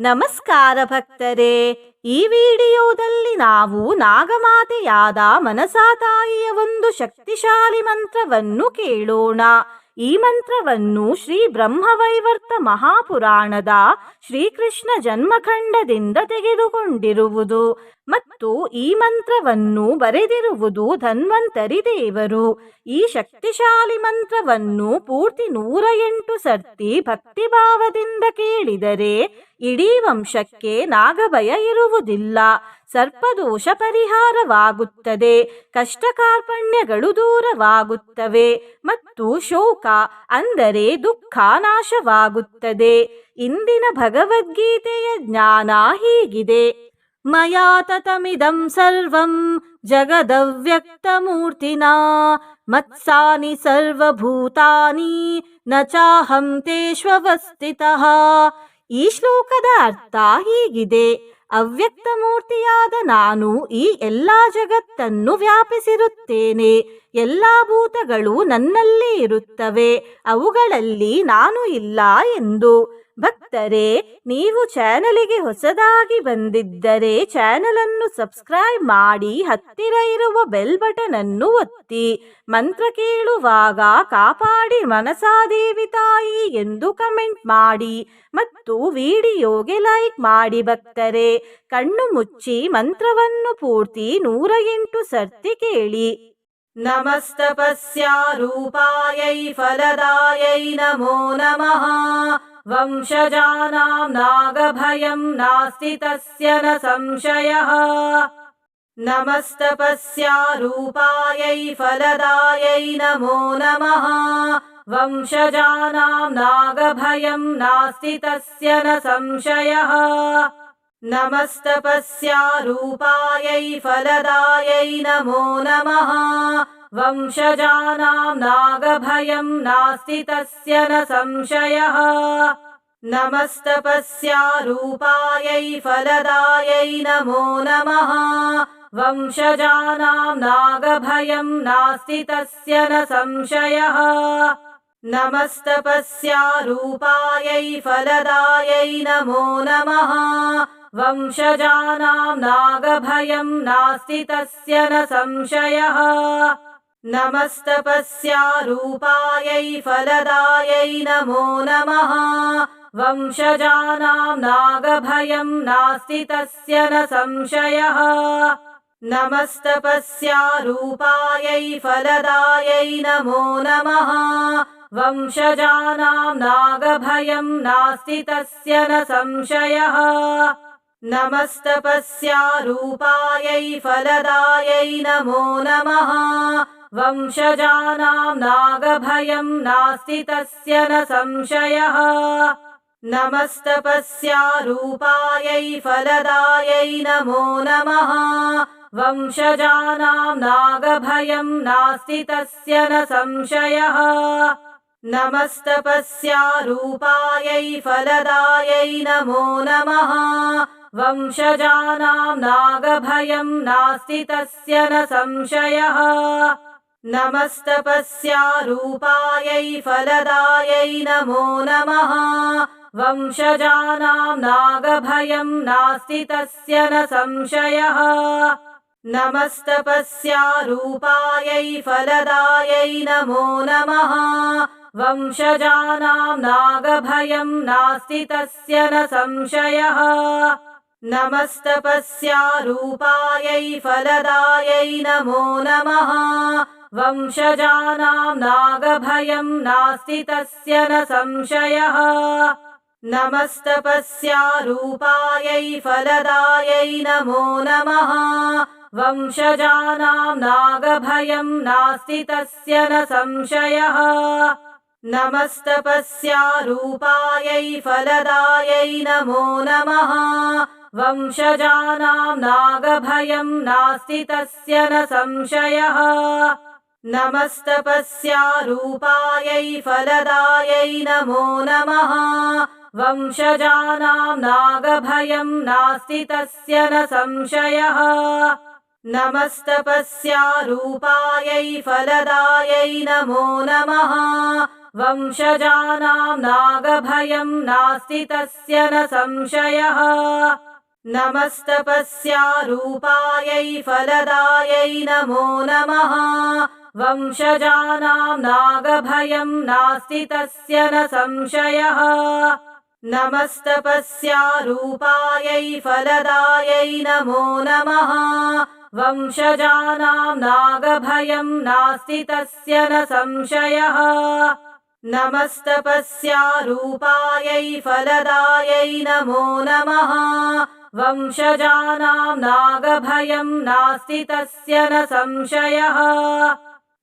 ನಮಸ್ಕಾರ ಭಕ್ತರೇ. ಈ ವಿಡಿಯೋದಲ್ಲಿ ನಾವು ನಾಗಮಾತೆಯಾದ ಮನಸಾ ತಾಯಿಯ ಒಂದು ಶಕ್ತಿಶಾಲಿ ಮಂತ್ರವನ್ನು ಕೇಳೋಣ. ಈ ಮಂತ್ರವನ್ನು ಶ್ರೀ ಬ್ರಹ್ಮವೈವರ್ತ ಮಹಾಪುರಾಣದ ಶ್ರೀಕೃಷ್ಣ ಜನ್ಮಖಂಡದಿಂದ ತೆಗೆದುಕೊಂಡಿರುವುದು ಮತ್ತು ಈ ಮಂತ್ರವನ್ನು ಬರೆದಿರುವುದು ಧನ್ವಂತರಿ ದೇವರು. ಈ ಶಕ್ತಿಶಾಲಿ ಮಂತ್ರವನ್ನು ಪೂರ್ತಿ ನೂರ ಎಂಟು ಸರ್ತಿ ಭಕ್ತಿಭಾವದಿಂದ ಕೇಳಿದರೆ ಇಡೀ ವಂಶಕ್ಕೆ ನಾಗಭಯ ಇರುವುದಿಲ್ಲ ಸರ್ಪದೋಷ ಪರಿಹಾರವಾಗುತ್ತದೆ. ಕಷ್ಟ ಕಾರ್ಪಣ್ಯಗಳು ದೂರವಾಗುತ್ತವೆ. ಮತ್ತು ಶೋಕ ಅಂದರೆ ದುಃಖ ನಾಶವಾಗುತ್ತದೆ. ಇಂದಿನ ಭಗವದ್ಗೀತೆಯ ಜ್ಞಾನ ಹೀಗಿದೆ. ಮಯಾ ತತಮಿದಂ ಸರ್ವಂ ಜಗದವ್ಯಕ್ತಮೂರ್ತಿನಾ ಮತ್ಸಾನಿ ಸರ್ವಭೂತಾನಿ ನ ಚಾಹಂ ತೇಷ್ವಸ್ಥಿತ ಈ ಶ್ಲೋಕದ ಅರ್ಥ ಹೀಗಿದೆ. ಅವ್ಯಕ್ತ ಮೂರ್ತಿಯಾದ ನಾನು ಈ ಎಲ್ಲ ಜಗತ್ತನ್ನು ವ್ಯಾಪಿಸಿರುತ್ತೇನೆ. ಎಲ್ಲಾ ಭೂತಗಳು ನನ್ನಲ್ಲಿ ಇರುತ್ತವೆ. ಅವುಗಳಲ್ಲಿ ನಾನು ಇಲ್ಲ ಎಂದು. ಭಕ್ತರೇ, ನೀವು ಚಾನಲಿಗೆ ಹೊಸದಾಗಿ ಬಂದಿದ್ದರೆ ಚಾನಲ್ ಅನ್ನು ಸಬ್ಸ್ಕ್ರೈಬ್ ಮಾಡಿ, ಹತ್ತಿರ ಇರುವ ಬೆಲ್ ಬಟನ್ ಅನ್ನು ಒತ್ತಿ, ಮಂತ್ರ ಕೇಳುವಾಗ ಕಾಪಾಡಿ ಮನಸಾದೇವಿ ತಾಯಿ ಎಂದು ಕಮೆಂಟ್ ಮಾಡಿ ಮತ್ತು ವಿಡಿಯೋಗೆ ಲೈಕ್ ಮಾಡಿ ಭಕ್ತರೆ, ಕಣ್ಣು ಮುಚ್ಚಿ ಮಂತ್ರವನ್ನು ಪೂರ್ತಿ ನೂರ ಎಂಟು ಸರ್ತಿ ಕೇಳಿ. ನಮಸ್ತಪಸ್ಯಾರೂಪಾಯೈ ಫಲದಾಯೈ ನಮೋ ನಮಃ. वंशजानाम् नागभयम् नास्ति तस्य न संशयः। नमस्तपस्यारूपायै फलदायै नमो नमः। वंशजानाम् नागभयम् नास्ति तस्य न संशयः। नमस्तपस्यारूपायै फलदायै नमो नमः। वंशजानां नागभयं नास्ति तस्य न संशयः। नमस्तपस्यारूपायै फलदायै नमो नमः। वंशजानां नागभयं नास्ति तस्य न संशयः। नमस्तपस्यारूपायै फलदायै नमो नमः। वंशजानां नागभयं नास्ति तस्य न संशयः नमस्तपस्यारूपायै फलदायै नमो नमः। वंशजानां नागभयं नास्ति तस्य न संशयः। नमस्तपस्यारूपायै फलदायै नमो नमः। वंशजानां नागभयं नास्ति तस्य न संशयः नमस्तपस्यारूपायै फलदायै नमो नमः। वंशजानां नागभयं नास्ति तस्य न संशयः। नमस्तपस्यारूपायै फलदायै नमो नमः। वंशजानां नागभयं नास्ति तस्य न संशयः। नमस्तपस्यारूपायै फलदायै नमो नमः वंशजानां नागभयं नास्ति तस्य न संशयः। नमस्तपस्यारूपायै फलदायै नमो नमः। वंशजानां नागभयं नास्ति तस्य न संशयः। नमस्तपस्यारूपायै फलदायै नमो नमः। वंशजानां नागभयं नास्ति तस्य न संशयः नमस्तपस्यारूपायै फलदायै नमो नमः। वंशजानां नागभयं नास्ति तस्य न संशयः। नमस्तपस्यारूपायै फलदायै नमो नमः। वंशजानां नागभयं नास्ति तस्य न संशयः। नमस्तपस्यारूपायै फलदायै नमो नमः वंशजानां नागभयं नास्ति तस्य न संशयः। नमस्तपस्यारूपायै फलदायै नमो नमः। वंशजानां नागभयं नास्ति तस्य न संशयः। नमस्तपस्यारूपायै फलदायै नमो नमः। वंशजानां नागभयं नास्ति तस्य न संशयः नमस्तपस्यारूपायै फलदायै नमो नमः। वंशजानां नागभयं नास्ति तस्य न संशयः। नमस्तपस्यारूपायै फलदायै नमो नमः। वंशजानां नागभयं नास्ति तस्य न संशयः। नमस्तपस्यारूपायै फलदायै नमो नमः वंशजानां नागभयं नास्ति तस्य न संशयः।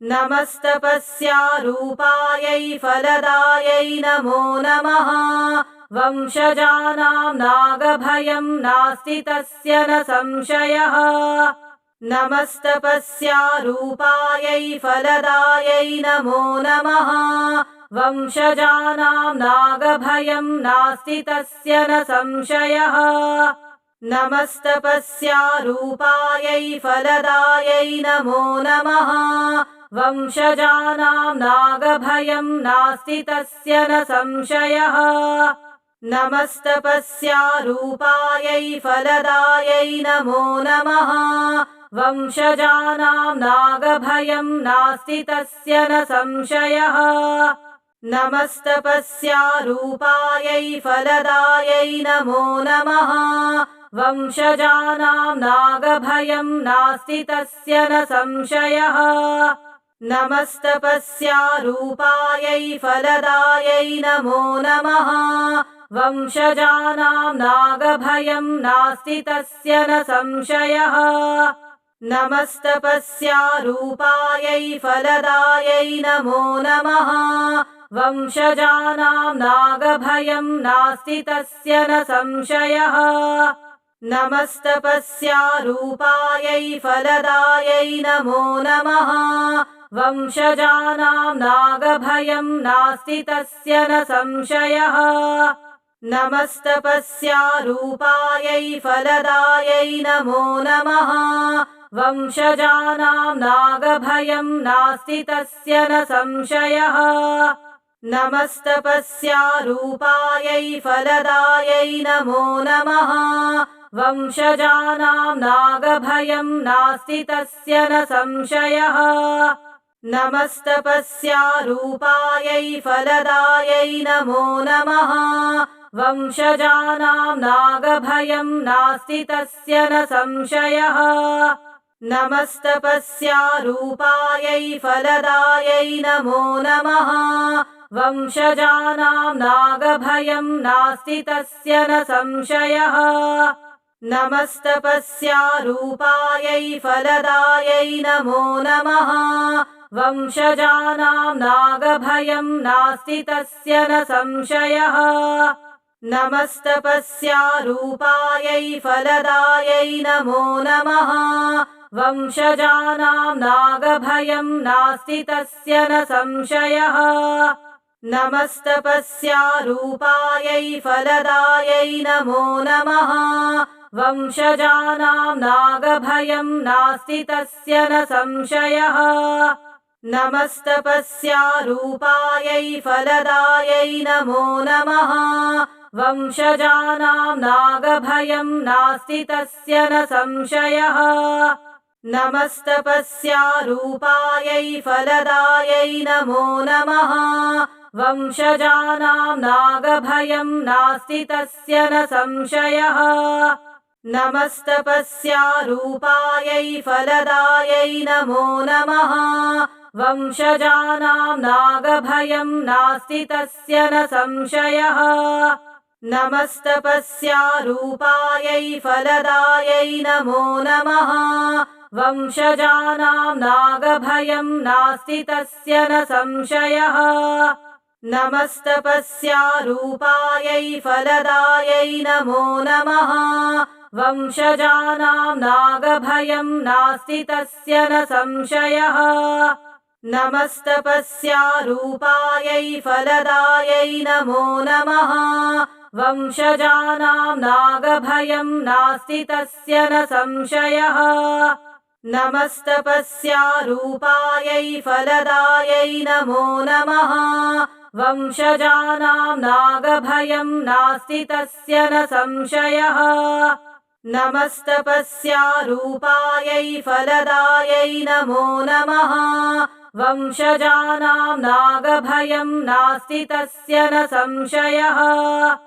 नमस्तपस्यारूपायै फलदायै नमो नमः। वंशजानां नागभयं नास्ति तस्य न संशयः। नमस्तपस्यारूपायै फलदायै नमो नमः। वंशजानां नागभयं नास्ति तस्य न संशयः नमस्तपस्यारूपायै फलदायै नमो नमः। वंशजानां नागभयं नास्ति तस्य न संशयः। नमस्तपस्यारूपायै फलदायै नमो नमः। वंशजानां नागभयं नास्ति तस्य न संशयः। नमस्तपस्यारूपायै फलदायै नमो नमः वंशजानां नागभयं नास्ति तस्य न संशयः। नमस्तपस्यारूपायै फलदायै नमो नमः। वंशजानां नागभयं नास्ति तस्य न संशयः। नमस्तपस्यारूपायै फलदायै नमो नमः। वंशजानां नागभयं नास्ति तस्य न संशयः नमस्तपस्यारूपायै फलदायै नमो नमः। वंशजानां नागभयं नास्ति तस्य न संशयः। नमस्तपस्यारूपायै फलदायै नमो नमः। वंशजानां नागभयं नास्ति तस्य न संशयः नमस्तपस्यारूपायै फलदायै नमो नमः। वंशजानां नागभयं नास्ति तस्य न संशयः। नमस्तपस्यारूपायै फलदायै नमो नमः। वंशजानां नागभयं नास्ति तस्य न संशयः। नमस्तपस्यारूपायै फलदायै नमो नमः वंशजानां नागभयं नास्ति तस्य न संशयः। नमस्तपस्यारूपायै फलदायै नमो नमः। वंशजानां नागभयं नास्ति तस्य न संशयः। नमस्तपस्यारूपायै फलदायै नमो नमः। वंशजानां नागभयं नास्ति तस्य न संशयः नमस्तपस्यारूपायै फलदायै नमो नमः। वंशजानां नागभयं नास्ति तस्य न संशयः। नमस्तपस्यारूपायै फलदायै नमो नमः। वंशजानां नागभयं नास्ति तस्य न संशयः। नमस्तपस्यारूपायै फलदायै नमो नमः वंशजानां नागभयं नास्ति तस्य न संशयः। नमस्तपस्यारूपायै फलदायै नमो नमः। वंशजानां नागभयं नास्ति तस्य न संशयः। नमस्तपस्यारूपायै फलदायै नमो नमः। वंशजानां नागभयं नास्ति तस्य न संशयः नमस्तपस्यारूपायै फलदायै नमो नमः। वंशजानां नागभयं नास्ति तस्य न संशयः। नमस्तपस्यारूपायै फलदायै नमो नमः। वंशजानां नागभयं नास्ति तस्य न संशयः। नमस्तपस्यारूपायै फलदायै नमो नमः वंशजानां नागभयं नास्ति तस्य न संशयः। नमस्तपस्यारूपायै फलदायै नमो नमः। वंशजानां नागभयं नास्ति तस्य न संशयः।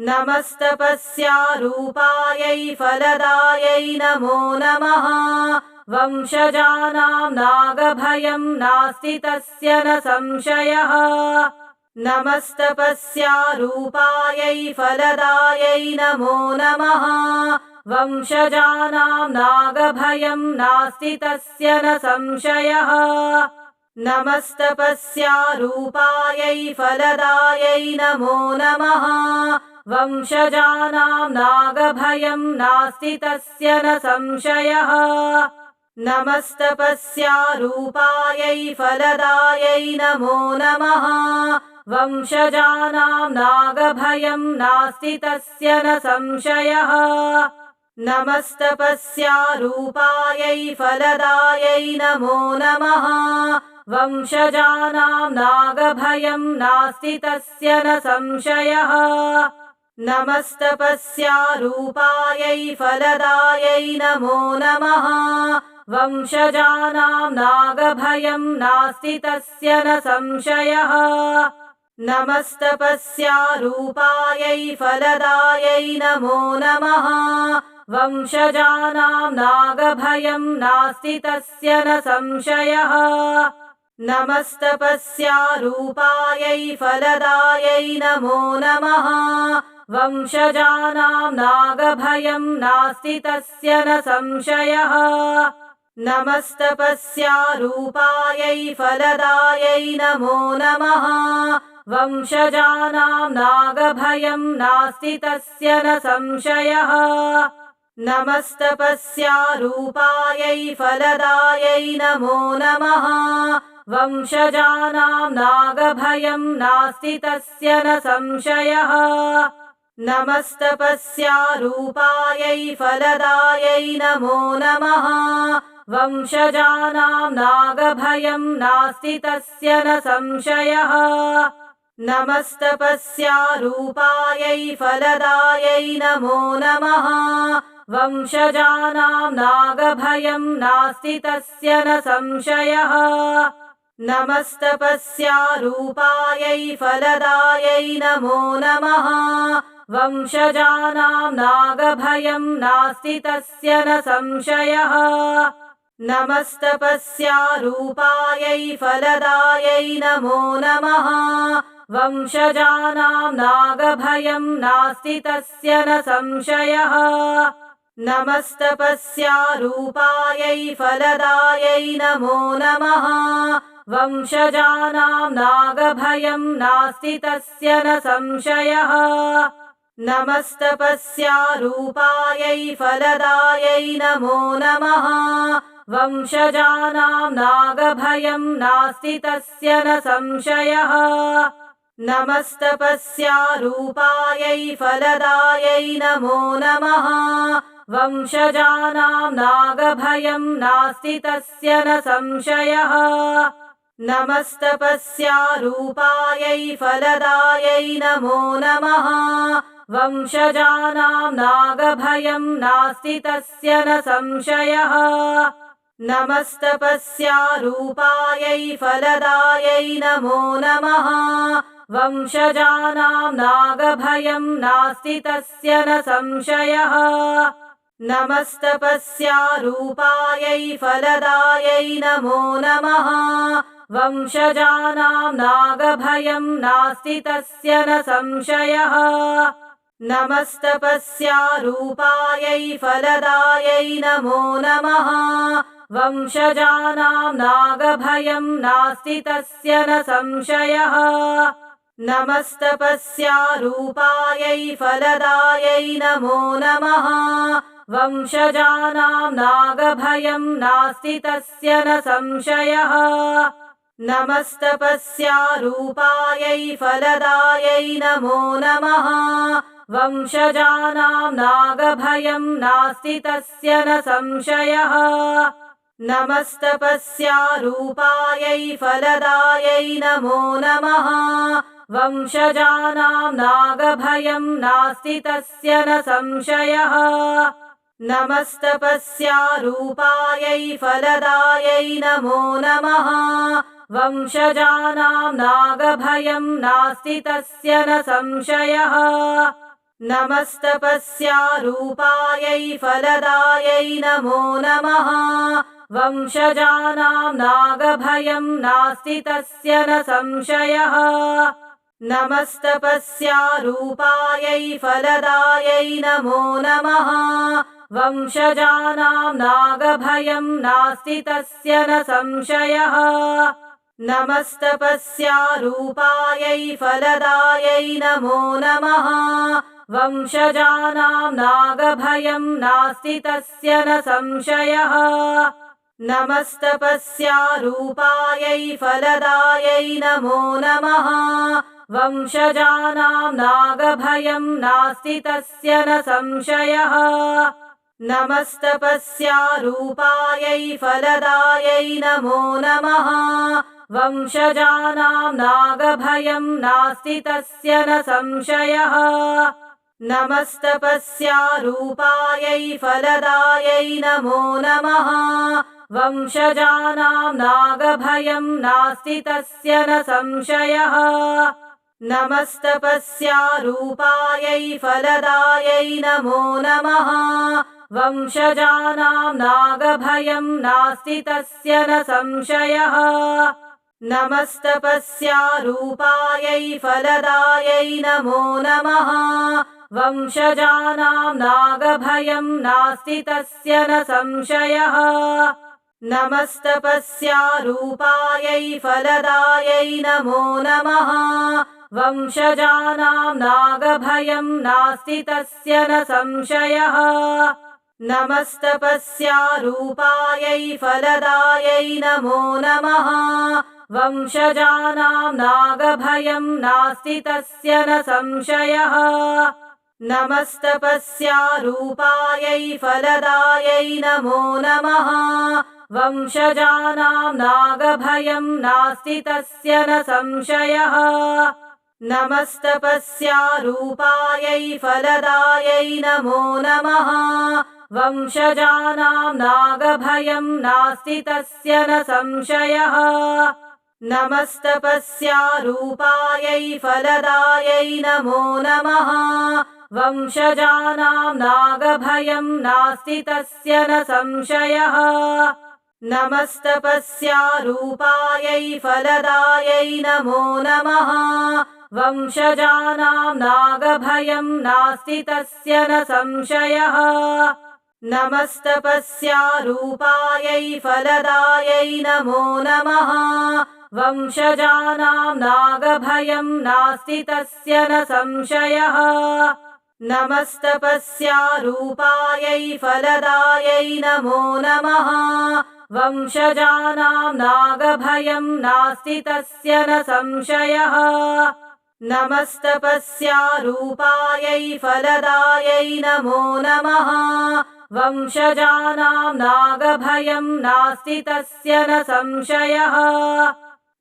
नमस्तपस्यारूपायै फलदायै नमो नमः। वंशजानां नागभयं नास्ति तस्य न संशयः नमस्तपस्यारूपायै फलदायै नमो नमः। वंशजानां नागभयं नास्ति तस्य न संशयः। नमस्तपस्यारूपायै फलदायै नमो नमः। वंशजानां नागभयं नास्ति तस्य न संशयः। नमस्तपस्यारूपायै फलदायै नमो नमः वंशजानां नागभयं नास्ति तस्य न संशयः। नमस्तपस्यारूपायै फलदायै नमो नमः। वंशजानां नागभयं नास्ति तस्य न संशयः। नमस्तपस्यारूपायै फलदायै नमो नमः। वंशजानां नागभयं नास्ति तस्य न संशयः नमस्तपस्यारूपायै फलदायै नमो नमः। वंशजानां नागभयं नास्ति तस्य न संशयः। नमस्तपस्यारूपायै फलदायै नमो नमः। वंशजानां नागभयं नास्ति तस्य न संशयः। नमस्तपस्यारूपायै फलदायै नमो नमः वंशजानां नागभयं नास्ति तस्य न संशयः। नमस्तपस्यारूपायै फलदायै नमो नमः। वंशजानां नागभयं नास्ति तस्य न संशयः। नमस्तपस्यारूपायै फलदायै नमो नमः। वंशजानां नागभयं नास्ति तस्य न संशयः नमस्तपस्यारूपायै फलदायै नमो नमः। वंशजानां नागभयं नास्ति तस्य न संशयः। नमस्तपस्यारूपायै फलदायै नमो नमः। वंशजानां नागभयं नास्ति तस्य न संशयः। नमस्तपस्यारूपायै फलदायै नमो नमः वंशजानां नागभयं नास्ति तस्य न संशयः। नमस्तपस्यारूपायै फलदायै नमो नमः। वंशजानां नागभयं नास्ति तस्य न संशयः। नमस्तपस्यारूपायै फलदायै नमो नमः। वंशजानां नागभयं नास्ति तस्य न संशयः नमस्तपस्यारूपायै फलदायै नमो नमः। वंशजानां नागभयं नास्ति तस्य न संशयः। नमस्तपस्यारूपायै फलदायै नमो नमः। वंशजानां नागभयं नास्ति तस्य न संशयः। नमस्तपस्यारूपायै फलदायै नमो नमः वंशजानां नागभयं नास्ति तस्य न संशयः। नमस्तपस्यारूपायै फलदायै नमो नमः। वंशजानां नागभयं नास्ति तस्य न संशयः। नमस्तपस्यारूपायै फलदायै नमो नमः। वंशजानां नागभयं नास्ति तस्य न संशयः नमस्तपस्यारूपायै फलदायै नमो नमः। वंशजानां नागभयं नास्ति तस्य न संशयः। नमस्तपस्यारूपायै फलदायै नमो नमः। वंशजानां नागभयं नास्ति तस्य न संशयः। नमस्तपस्यारूपायै फलदायै नमो नमः वंशजानां नागभयं नास्ति तस्य न संशयः। नमस्तपस्यारूपायै फलदायै नमो नमः। वंशजानां नागभयं नास्ति तस्य न संशयः। नमस्तपस्यारूपायै फलदायै नमो नमः। वंशजानां नागभयं नास्ति तस्य न संशयः नमस्तपस्यारूपायै फलदायै नमो नमः। वंशजानां नागभयं नास्ति तस्य न संशयः। नमस्तपस्यारूपायै फलदायै नमो नमः। वंशजानां नागभयं नास्ति तस्य न संशयः। नमस्तपस्यारूपायै फलदायै नमो नमः वंशजानां नागभयं नास्ति तस्य न संशयः। नमस्तपस्यारूपायै फलदायै नमो नमः। वंशजानां नागभयं नास्ति तस्य न संशयः। नमस्तपस्यारूपायै फलदायै नमो नमः। वंशजानां नागभयं नास्ति तस्य न संशयः नमस्तपस्यारूपायै फलदायै नमो नमः। वंशजानां नागभयं नास्ति तस्य न संशयः। नमस्तपस्यारूपायै फलदायै नमो नमः। वंशजानां नागभयं नास्ति तस्य न संशयः। नमस्तपस्यारूपायै फलदायै नमो नमः वंशजानां नागभयं नास्ति तस्य न संशयः। नमस्तपस्यारूपायै फलदायै नमो नमः। वंशजानां नागभयं नास्ति तस्य न संशयः। नमस्तपस्यारूपायै फलदायै नमो नमः। वंशजानां नागभयं नास्ति तस्य न संशयः नमस्तपस्यारूपायै फलदायै नमो नमः। वंशजानां नागभयं नास्ति तस्य न संशयः। नमस्तपस्यारूपायै फलदायै नमो नमः। वंशजानां नागभयं नास्ति तस्य न संशयः। नमस्तपस्यारूपायै फलदायै नमो नमः वंशजानां नागभयं नास्ति तस्य न संशयः। नमस्तपस्यारूपायै फलदायै नमो नमः। वंशजानां नागभयं नास्ति तस्य न संशयः। नमस्तपस्यारूपायै फलदायै नमो नमः। वंशजानां नागभयं नास्ति तस्य न संशयः नमस्तपस्यारूपायै फलदायै नमो नमः। वंशजानां नागभयं नास्ति तस्य न संशयः।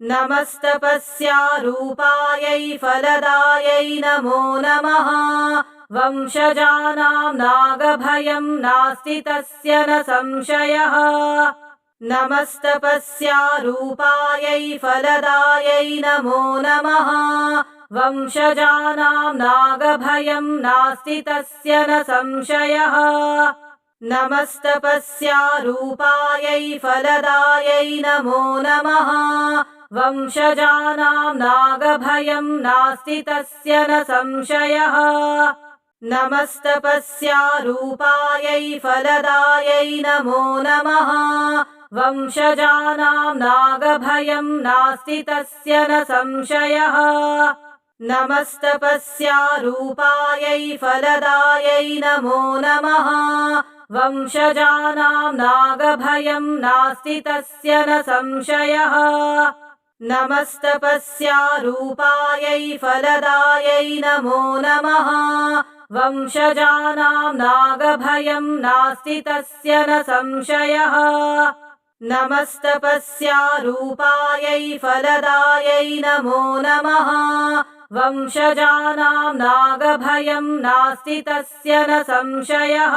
नमस्तपस्यारूपायै फलदायै नमो नमः। वंशजानां नागभयं नास्ति तस्य न संशयः। नमस्तपस्यारूपायै फलदायै नमो नमः वंशजानां नागभयं नास्ति तस्य न संशयः। नमस्तपस्यारूपायै फलदायै नमो नमः। वंशजानां नागभयं नास्ति तस्य न संशयः। नमस्तपस्यारूपायै फलदायै नमो नमः। वंशजानां नागभयं नास्ति तस्य न संशयः नमस्तपस्यारूपायै फलदायै नमो नमः। वंशजानां नागभयं नास्ति तस्य न संशयः। नमस्तपस्यारूपायै फलदायै नमो नमः। वंशजानां नागभयं नास्ति तस्य न संशयः। नमस्तपस्यारूपायै फलदायै नमो नमः वंशजानां नागभयं नास्ति तस्य न संशयः।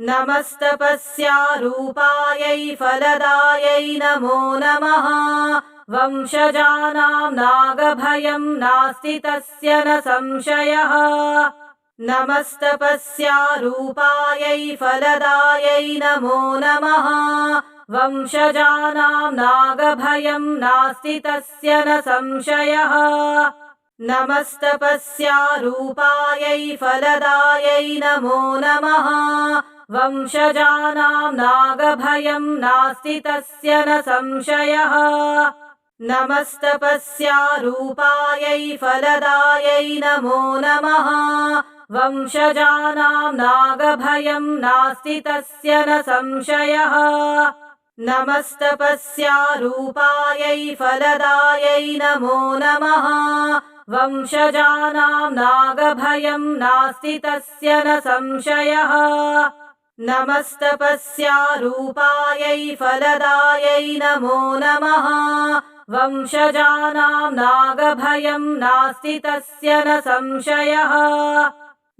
नमस्तपस्यारूपायै फलदायै नमो नमः। वंशजानां नागभयं नास्ति तस्य न संशयः। नमस्तपस्यारूपायै फलदायै नमो नमः। वंशजानां नागभयं नास्ति तस्य न संशयः नमस्तपस्यारूपायै फलदायै नमो नमः। वंशजानां नागभयं नास्ति तस्य न संशयः। नमस्तपस्यारूपायै फलदायै नमो नमः। वंशजानां नागभयं नास्ति तस्य न संशयः। नमस्तपस्यारूपायै फलदायै नमो नमः वंशजानां नागभयं नास्ति तस्य न संशयः। नमस्तपस्यारूपायै फलदायै नमो नमः। वंशजानां नागभयं नास्ति तस्य न संशयः।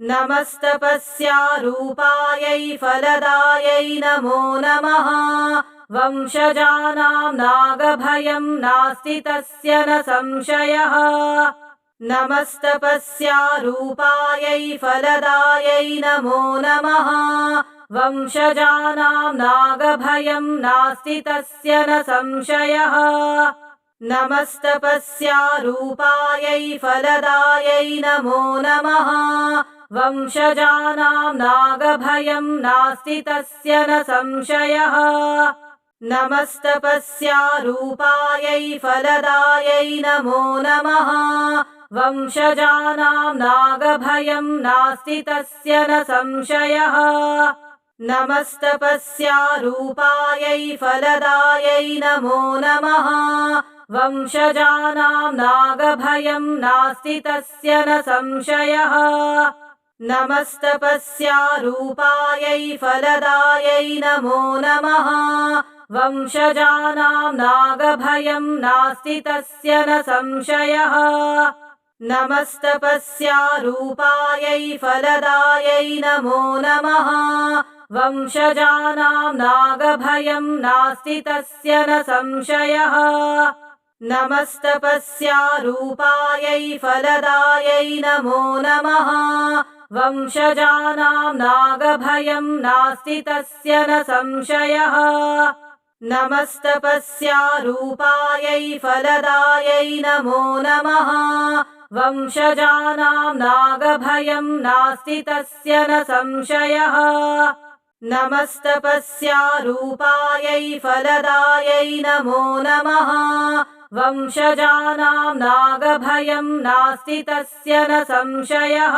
नमस्तपस्यारूपायै फलदायै नमो नमः। वंशजानां नागभयं नास्ति तस्य न संशयः नमस्तपस्यारूपायै फलदायै नमो नमः। वंशजानां नागभयं नास्ति तस्य न संशयः। नमस्तपस्यारूपायै फलदायै नमो नमः। वंशजानां नागभयं नास्ति तस्य न संशयः। नमस्तपस्यारूपायै फलदायै नमो नमः वंशजानां नागभयं नास्ति तस्य न संशयः। नमस्तपस्यारूपायै फलदायै नमो नमः। वंशजानां नागभयं नास्ति तस्य न संशयः। नमस्तपस्यारूपायै फलदायै नमो नमः। वंशजानां नागभयं नास्ति तस्य न संशयः नमस्तपस्यारूपायै फलदायै नमो नमः। वंशजानां नागभयं नास्ति तस्य न संशयः। नमस्तपस्यारूपायै फलदायै नमो नमः। वंशजानां नागभयं नास्ति तस्य न संशयः। नमस्तपस्यारूपायै फलदायै नमो नमः वंशजानां नागभयं नास्ति तस्य न संशयः। नमस्तपस्यारूपायै फलदायै नमो नमः। वंशजानां नागभयं नास्ति तस्य न संशयः